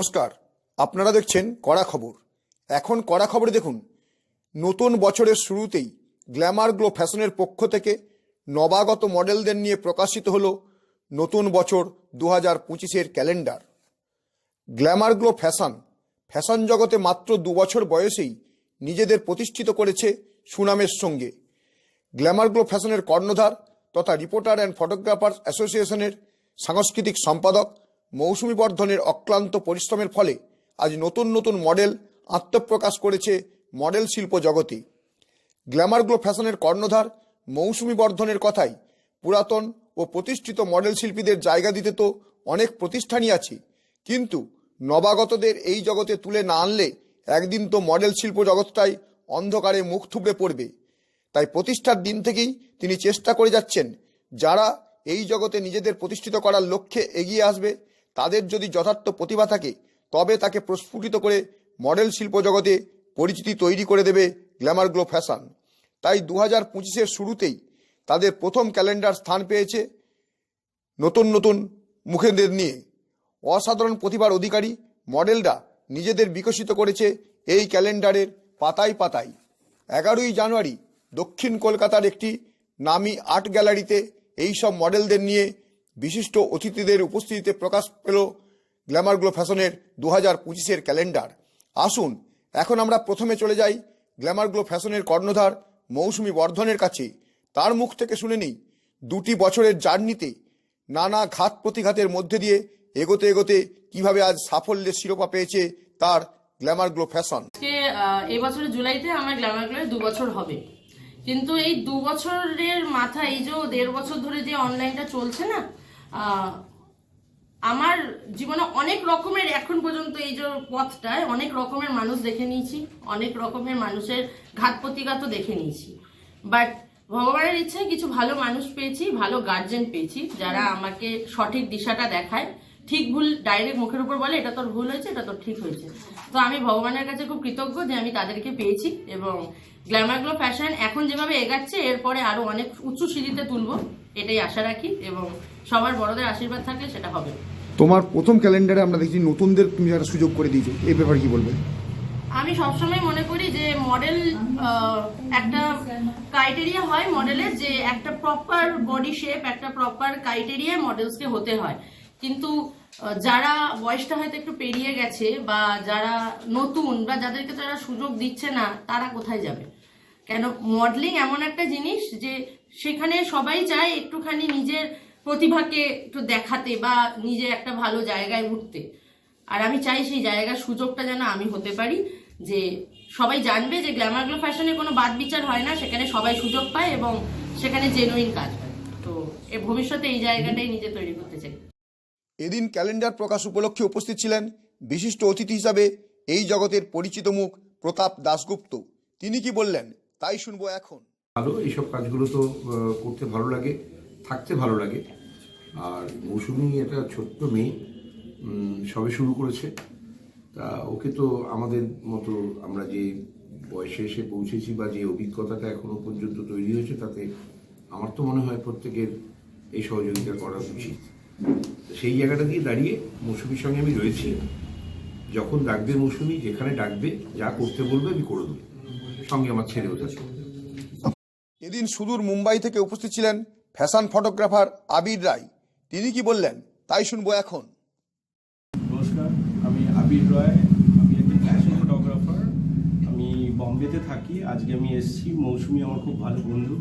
নমস্কার, আপনারা দেখছেন কড়া খবর। এখন কড়া খবরে দেখুন, নতুন বছরের শুরুতেই গ্ল্যামার গ্লো ফ্যাশনের পক্ষ থেকে নবাগত মডেলদের নিয়ে প্রকাশিত হল নতুন বছর দু হাজার পঁচিশের calendar. Glamour glow fashion fashion জগতে মাত্র দু বছর বয়সেই নিজেদের প্রতিষ্ঠিত করেছে সুনামের সঙ্গে। গ্ল্যামার গ্লো ফ্যাশনের কর্ণধার তথা রিপোর্টার অ্যান্ড ফটোগ্রাফার অ্যাসোসিয়েশনের সাংস্কৃতিক সম্পাদক মৌসুমী বর্ধনের অক্লান্ত পরিশ্রমের ফলে আজ নতুন নতুন মডেল আত্মপ্রকাশ করেছে মডেল শিল্প জগতে। গ্ল্যামার গ্লো ফ্যাশনের কর্ণধার মৌসুমী বর্ধনের কথাই পুরাতন ও প্রতিষ্ঠিত মডেল শিল্পীদের জায়গা দিতে তো অনেক প্রতিষ্ঠানই আছে। কিন্তু নবাগতদের এই জগতে তুলে না আনলে একদিন তো মডেল শিল্প জগৎটাই অন্ধকারে মুখ থুবড়ে পড়বে। তাই প্রতিষ্ঠার দিন থেকেই তিনি চেষ্টা করে যাচ্ছেন যারা এই জগতে নিজেদের প্রতিষ্ঠিত করার লক্ষ্যে এগিয়ে আসবে তাদের যদি যথার্থ প্রতিভা থাকে, তবে তাকে প্রস্ফুটিত করে মডেল শিল্প জগতে পরিচিতি তৈরি করে দেবে গ্ল্যামার গ্লো ফ্যাশন। তাই দু হাজার পঁচিশের শুরুতেই তাদের প্রথম ক্যালেন্ডার স্থান পেয়েছে নতুন নতুন মুখেদের নিয়ে। অসাধারণ প্রতিভার অধিকারী মডেলরা নিজেদের বিকশিত করেছে এই ক্যালেন্ডারের পাতায় পাতায়। এগারোই জানুয়ারি দক্ষিণ কলকাতার একটি নামি আর্ট গ্যালারিতে এই সব মডেলদের নিয়ে বিশিষ্ট অতিথিদের উপস্থিতিতে প্রকাশ পেল গ্ল্যামার গ্লো ফ্যাশনের দু হাজার পঁচিশের ক্যালেন্ডার। আসুন, এখন আমরা প্রথমে চলে যাই গ্ল্যামার গ্লো ফ্যাশনের কর্ণধার মৌসুমী বর্ধনের কাছে। তার মুখ থেকে শুনে নিই, দুটি বছরের জার্নিতে নানা ঘাত প্রতিঘাতের মধ্যে দিয়ে এগোতে এগোতে কীভাবে আজ সাফল্যের শিরোপা পেয়েছে তার গ্ল্যামার গ্লো ফ্যাশন এই জুলাইতে আমার গ্ল্যামার গ্লোয় দু বছর হবে। কিন্তু এই দু বছরের মাথায়, এই যে দেড় বছর ধরে যে অনলাইনটা চলছে না আমার জীবনে অনেক রকমের এখন পর্যন্ত এই যে পথটায় অনেক রকমের মানুষ দেখে নিয়েছি, অনেক রকমের মানুষের ঘাত প্রতিঘাতও দেখে নিয়েছি। বাট ভগবানের ইচ্ছায় কিছু ভালো মানুষ পেয়েছি, ভালো গার্জেন পেয়েছি, যারা আমাকে সঠিক দিশাটা দেখায়। ঠিক ভুল ডাইরেক্ট মুখের উপর বলে এটা তোর ভুল হয়েছে এটা তোর ঠিক হয়েছে। তো আমি ভগবানের কাছে খুব কৃতজ্ঞ যে আমি তাদেরকে পেয়েছি এবং গ্ল্যামারগ্লো ফ্যাশন এখন যেভাবে এগাচ্ছে এরপরে আরও অনেক উঁচু সিঁড়িতে তুলবো এটাই আশা রাখি এবং সবার বড়দের আশীর্বাদ থাকলে সেটা হবে। তোমার প্রথম ক্যালেন্ডারে আমরা দেখছি নতুনদের তুমি একটা সুযোগ করে দিয়েছ এই ব্যাপারে কি বলবে? আমি সবসময় মনে করি যে মডেল একটা ক্রাইটেরিয়া হয় মডেলের যে একটা প্রপার বডি শেপ একটা প্রপার ক্রাইটেরিয়া মডেলসকে হতে হয়। কিন্তু যারা বয়সটা হয়তো একটু পেরিয়ে গেছে বা যারা নতুন বা যাদেরকে তারা সুযোগ দিচ্ছে না, তারা কোথায় যাবে? কেন মডেলিং এমন একটা জিনিস যে সেখানে সবাই চায় একটুখানি নিজের প্রতিভাকে একটু দেখাতে বা নিজে একটা ভালো জায়গায় উঠতে। আর আমি চাই সেই জায়গার সুযোগটা যেন আমি হতে পারি, যে সবাই জানবে যে গ্ল্যামার গ্লো ফ্যাশনে কোনো বাদ বিচার হয় না, সেখানে সবাই সুযোগ পায় এবং সেখানে জেনুইন কাজ হয়। তো এ ভবিষ্যতে এই জায়গাটাই নিজে তৈরি করতে চাই। এদিন ক্যালেন্ডার প্রকাশ উপলক্ষে উপস্থিত ছিলেন বিশিষ্ট অতিথি হিসাবে এই জগতের পরিচিত মুখ প্রতাপ দাশগুপ্ত। তিনি কি বললেন, তাই শুনব এখন। ভালো, এইসব কাজগুলো তো করতে ভালো লাগে, থাকতে ভালো লাগে। আর মৌসুমি একটা ছোট্ট মেয়ে সবে শুরু করেছে। তা ওকে তো আমাদের মতো আমরা যে বয়সে এসে পৌঁছেছি বা যে অভিজ্ঞতাটা এখনও পর্যন্ত তৈরি হয়েছে, তাতে আমার তো মনে হয় প্রত্যেকের এই সহযোগিতা করা উচিত। সেই জায়গাটা দিয়ে দাঁড়িয়ে মৌসুমির সঙ্গে আমি রয়েছি। যখন ডাকবে মৌসুমি যেখানে ডাকবে যা করতে বলবে আমি করে দেবো। সঙ্গে আমার ছেলেও থাকবে। এদিন সুদূর মুম্বাই থেকে উপস্থিত ছিলেন ফ্যাশন ফটোগ্রাফার আবির রায়। তিনি কি বললেন তাই শুনব এখন। নমস্কার আমি আবির রয়। আমি একজন ফ্যাশন ফটোগ্রাফার। আমি বম্বেতে থাকি। আজকে আমি এসেছি। মৌসুমি আমার খুব ভালো বন্ধু।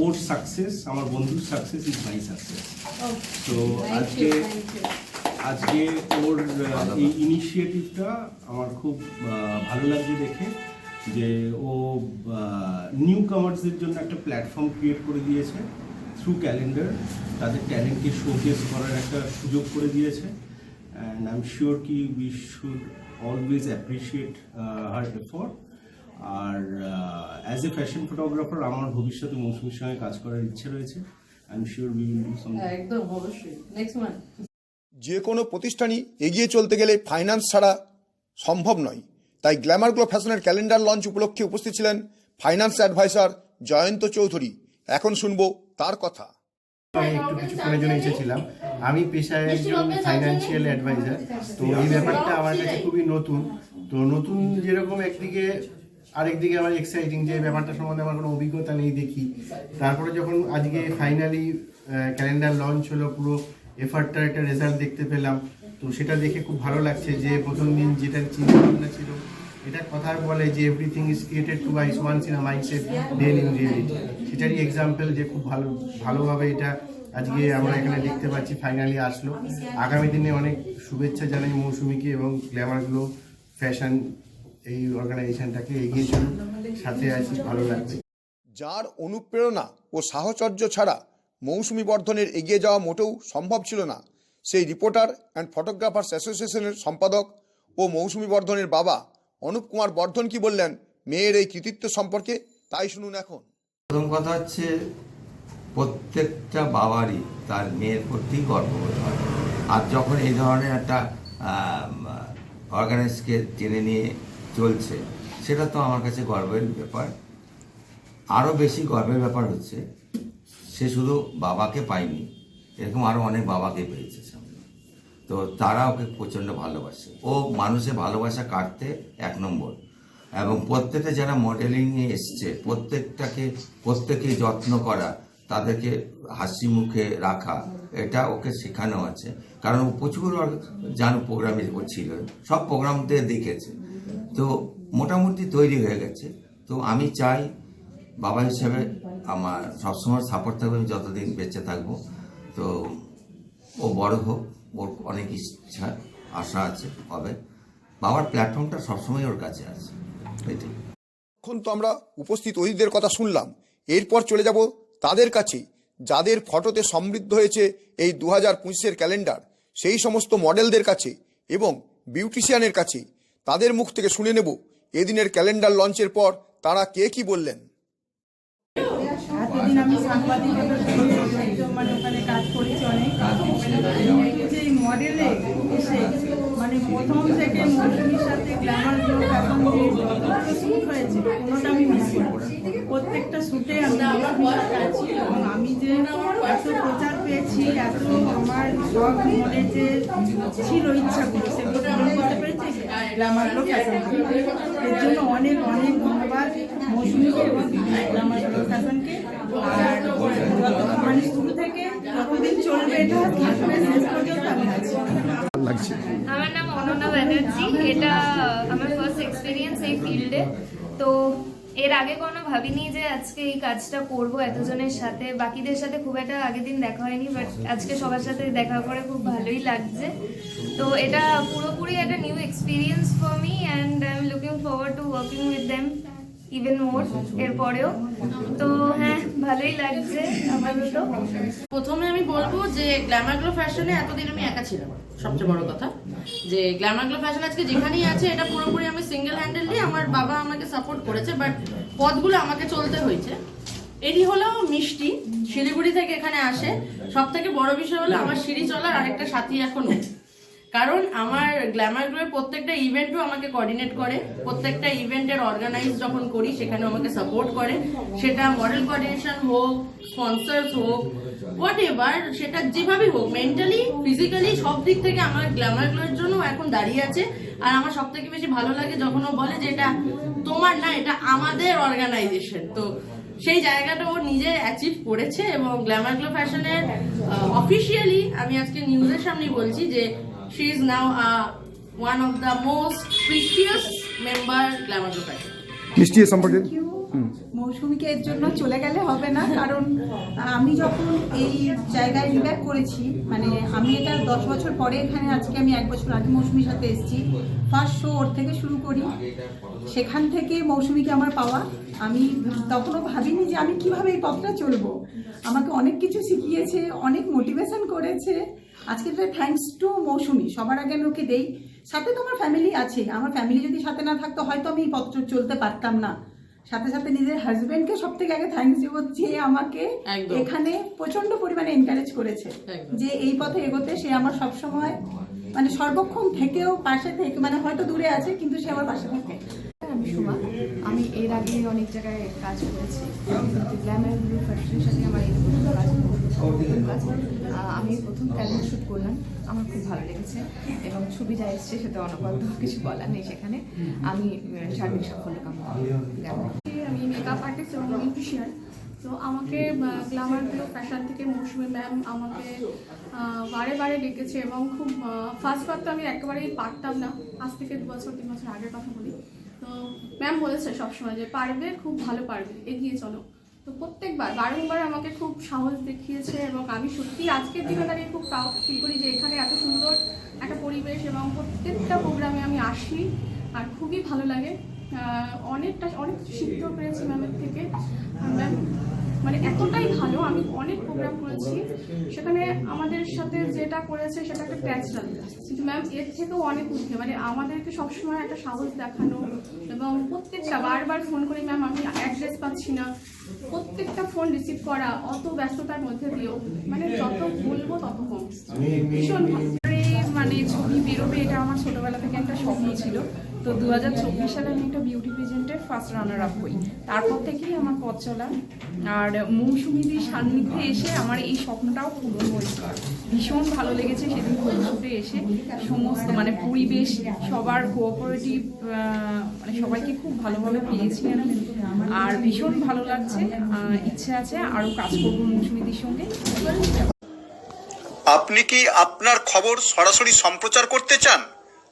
ওর সাকসেস আমার বন্ধুর সাকসেস ইজ মাই সাকসেস তো আজকে আজকে ওর এই ইনিশিয়েটিভটা আমার খুব ভালো লাগছে দেখে যে ও নিউ কামার্সদের জন্য একটা প্ল্যাটফর্ম ক্রিয়েট করে দিয়েছে থ্রু ক্যালেন্ডার তাদের ট্যালেন্টকে শোকেস করার একটা সুযোগ করে দিয়েছে। অ্যান্ড আই এম শিওর কি we should always appreciate her effort R as a fashion photographer আমার ভবিষ্যতে মৌসুমীর সঙ্গে কাজ করার ইচ্ছে রয়েছে। I am sure we will do something একদম অবশ্যই। নেক্সট ওয়ান যে কোনো প্রতিষ্ঠানই এগিয়ে চলতে গেলে ফাইন্যান্স ছাড়া সম্ভব নয়। তাই গ্ল্যামার গ্লো ফ্যাশনের ক্যালেন্ডার লঞ্চ উপলক্ষে উপস্থিত ছিলেন ফাইন্যান্স অ্যাডভাইসার জয়ন্ত চৌধুরী। এখন শুনব তার কথা। আমি একটু কিছুক্ষণের জন্য এসেছিলাম আমি পেশায় একজন ফাইন্যান্সিয়াল অ্যাডভাইজার তো এই ব্যাপারটা আমার কাছে খুবই নতুন। তো নতুন যেরকম একদিকে আরেকদিকে আমার এক্সাইটিং যে ব্যাপারটা সম্বন্ধে আমার কোনো অভিজ্ঞতা নেই দেখি। তারপরে যখন আজকে ফাইনালি ক্যালেন্ডার লঞ্চ হলো পুরো এফার্টটার একটা রেজাল্ট দেখতে পেলাম। তো সেটা দেখে খুব ভালো লাগছে যে প্রথম দিন যেটা চিন্তা ভাবনা ছিল, এটা কথা বলে যে everything is created twice once in a mindset then in reality সেটারই এক্সাম্পল যে খুব ভালো, ভালোভাবে এটা আজকে আমরা এখানে দেখতে পাচ্ছি ফাইনালি আসলো। আগামী দিনে অনেক শুভেচ্ছা জানাই মৌসুমীকে এবং গ্ল্যামার গ্লো ফ্যাশন এই অর্গানাইজেশনটাকে এগিয়ে চলুন। সাথে আছি ভালো লাগছে যার অনুপ্রেরণা ও সাহচর্য ছাড়া মৌসুমি বর্ধনের এগিয়ে যাওয়া মোটেও সম্ভব ছিল না। সেই রিপোর্টার অ্যান্ড ফটোগ্রাফার্স অ্যাসোসিয়েশনের সম্পাদক ও মৌসুমি বর্ধনের বাবা অনুপ কুমার বর্ধন কি বললেন মেয়ের এই কৃতিত্ব সম্পর্কে তাই শুনুন এখন। প্রথম কথা হচ্ছে প্রত্যেকটা বাবারই তার মেয়ের প্রতি গর্ববোধ হয়। আর যখন এই ধরনের একটা অর্গানাইজকে টেনে নিয়ে চলছে, সেটা তো আমার কাছে গর্বের ব্যাপার। আরও বেশি গর্বের ব্যাপার হচ্ছে, সে শুধু বাবাকে পায়নি, এরকম আরও অনেক বাবাকে পেয়েছে সামনে। তো তারা ওকে প্রচণ্ড ভালোবাসে। ও মানুষের ভালোবাসা কাটতে এক নম্বর। এবং প্রত্যেকে যারা মডেলিংয়ে এসছে, প্রত্যেকটাকে, প্রত্যেকে যত্ন করা, তাদেরকে হাসি মুখে রাখা, এটা ওকে শেখানো আছে। কারণ প্রচুর জানো প্রোগ্রামে ও ছিল, সব প্রোগ্রামতে দেখেছে। তো মোটামুটি তৈরি হয়ে গেছে। তো আমি চাই বাবা হিসেবে আমার সবসময় সাপোর্ট থাকবে, আমি যতদিন বেঁচে থাকব। তো ও বড় হোক, ওর অনেক ইচ্ছা, আশা আছে, হবে। বাবার প্ল্যাটফর্মটা সবসময় ওর কাছে আছে এখন তো আমরা উপস্থিত অতিথিদের কথা শুনলাম, এরপর চলে যাব তাদের কাছে, যাদের ফটোতে সমৃদ্ধ হয়েছে এই দু হাজার পঁচিশের ক্যালেন্ডার, সেই সমস্ত মডেলদের কাছে এবং বিউটিশিয়ানের কাছে। তাদের মুখ থেকে শুনে নেব। এদিনের ক্যালেন্ডার লঞ্চের পর তারা কে কি বললেন। আমি মানে মানে প্রচার পেয়েছি, এত আমার ছিল সেগুলো করতে পেরেছি গ্ল্যামার গ্লো ফ্যাশন এর জন্য অনেক অনেক ধন্যবাদ মৌসুমীকে এবং গ্ল্যামার গ্লো ফ্যাশনকে আর যত মানে শুরু থেকে যতদিন চলবে এটা থাকবে শেষ পর্যন্ত আমি আছি। আমার নাম অনন্যা ব্যানার্জি। এটা আমার ফার্স্ট এক্সপিরিয়েন্স এই ফিল্ডে তো এর আগে কোনো ভাবিনি যে আজকে এই কাজটা করব এতজনের সাথে। বাকিদের সাথে খুব একটা আগের দিন দেখা হয়নি বাট আজকে সবার সাথে দেখা করে খুব ভালোই লাগছে। তো এটা পুরোপুরি একটা new experience for me and I am looking forward to working with them even more এরপরেও। তো হ্যাঁ ভালোই লাগছে আপাতত প্রথমে আমি বলব যে গ্ল্যামার গ্লো ফ্যাশনে এতদিন আমি একা ছিলাম। সবচেয়ে বড় কথা। যে গ্ল্যামার গ্লো ফ্যাশন আজকে যেখানেই আছে, এটা পুরোপুরি আমি সিঙ্গেল হ্যান্ডেললি আমার বাবা আমাকে সাপোর্ট করেছে বাট পথগুলো আমাকে চলতে হয়েছে। এটি হলো মিষ্টি, শিলিগুড়ি থেকে এখানে আসে। সব থেকে বড় বিষয় হলো আমার সিঁড়ি চলার আরেকটা সাথী এখনও। কারণ আমার গ্ল্যামার গ্লোয়ের প্রত্যেকটা ইভেন্টও আমাকে কোঅর্ডিনেট করে। প্রত্যেকটা ইভেন্টের অর্গানাইজ যখন করি সেখানে আমাকে সাপোর্ট করে। সেটা মডেল কোঅর্ডিনেশন হোক স্পন্সার্স হোক হোয়াট এভার সেটা যেভাবে হোক মেন্টালি ফিজিক্যালি সব দিক থেকে আমার গ্ল্যামার গ্লোয়ের জন্য এখন দাঁড়িয়ে আছে। আর আমার সব থেকে বেশি ভালো লাগে যখন ও বলে যে এটা তোমার না, এটা আমাদের অর্গানাইজেশন তো সেই জায়গাটা ও নিজে অ্যাচিভ করেছে এবং গ্ল্যামার গ্লো ফ্যাশনের অফিসিয়ালি আমি আজকে নিউজের সামনেই বলছি যে she is now one of the most precious member glamour glow fashion মিষ্টি এ সম্পর্কে? মৌসুমীকে এর জন্য চলে গেলে হবে না কারণ আমি যখন এই জায়গায় রিব্যাক করেছি মানে আমি এটা দশ বছর পরে এখানে আজকে আমি এক বছর আগে মৌসুমীর সাথে এসেছি। ফার্স্ট শো ওর থেকে শুরু করি। সেখান থেকে মৌসুমীকে আমার পাওয়া। আমি তখনও ভাবিনি যে আমি কীভাবে এই পথটা চলবো। আমাকে অনেক কিছু শিখিয়েছে অনেক মোটিভেশন করেছে। আজকে থ্যাঙ্কস টু মৌসুমী সবার আগে আমি ওকে দেই। সাথে তো আমার ফ্যামিলি আছে। আমার ফ্যামিলি যদি সাথে না থাকতো হয়তো আমি এই পথটা চলতে পারতাম না। সাথে সাথে নিজের হাজবেন্ডকে সব থেকে আগে থ্যাঙ্কস দিব যে আমাকে এখানে প্রচণ্ড পরিমাণে এনকারেজ করেছে। যে এই পথে এগোতে সে আমার সব সময় মানে সর্বক্ষণ থেকেও পাশে থেকে মানে হয়তো দূরে আছে কিন্তু সে আমার পাশে থাকে। আমি সুমা। আমি এর আগে অনেক জায়গায় কাজ করেছি। গ্ল্যামার ব্লু ফ্যাশনের সাথে আমার এই কাজ আমি প্রথম ক্যালেন্ডার শ্যুট করলাম। আমার খুব ভালো লেগেছে এবং ছবি যা এসছে সেটা অনবদ্য, কিছু বলার নেই সেখানে। আমি সার্বিক সাফল্য কামনা আমি মেকআপ আর্টিস্ট এবং বিউটিশিয়ান তো আমাকে গ্লামার গ্লো ফ্যাশন থেকে মৌসুমি ম্যাম আমাকে বারে বারে ডেকেছে এবং খুব ফার্স্ট বার তো আমি একেবারেই পারতাম না। আজ থেকে দু বছর, তিন বছর আগের কথা বলি। তো ম্যাম বলেছে সবসময় যে পারবে, খুব ভালো পারবে। এগিয়ে চলো। তো প্রত্যেকবার, বারংবার আমাকে খুব সাহস দেখিয়েছে এবং আমি সত্যি আজকের দিনে দাঁড়িয়ে খুব প্রাউড ফিল করি যে এখানে এত সুন্দর একটা পরিবেশ এবং প্রত্যেকটা প্রোগ্রামে আমি আসি আর খুবই ভালো লাগে। অনেকটা, অনেক শিখতেও পেরেছি ম্যামের থেকে। ম্যাম মানে এতটাই ভালো, আমি অনেক প্রোগ্রাম করেছি। সেখানে আমাদের সাথে যেটা করেছে সেটা একটা ন্যাচারাল কিন্তু ম্যাম এর থেকেও অনেক উঠে। মানে আমাদেরকে সবসময় একটা সাহস দেখানো এবং প্রত্যেকটা, বারবার ফোন করি ম্যাম আমি অ্যাড্রেস পাচ্ছি না। প্রত্যেকটা ফোন রিসিভ করা অত ব্যস্ততার মধ্যে দিয়েও মানে যত বলব তত কম। ভীষণ মানে ছবি বেরোবে, এটা আমার ছোটবেলা থেকে একটা স্বপ্ন ছিল। তো দু হাজার চব্বিশ সালে আমি একটা বিউটি পেজেন্টের ফার্স্ট রানার আপ হই। তারপর থেকেই আমার পথ চলা। আর মৌসুমিদির সান্নিধ্যে এসে আমার এই স্বপ্নটাও পূরণ হয়েছে ভীষণ ভালো লেগেছে সেদিন ফটোশুটে এসে। সমস্ত মানে পরিবেশ, সবার কোঅপারেটিভ মানে সবাইকে খুব ভালোভাবে পেয়েছি আমি। আর ভীষণ ভালো লাগছে। ইচ্ছে আছে আরও কাজ করব মৌসুমিদির সঙ্গে। আপনি কি আপনার খবর সরাসরি সম্প্রচার করতে চান?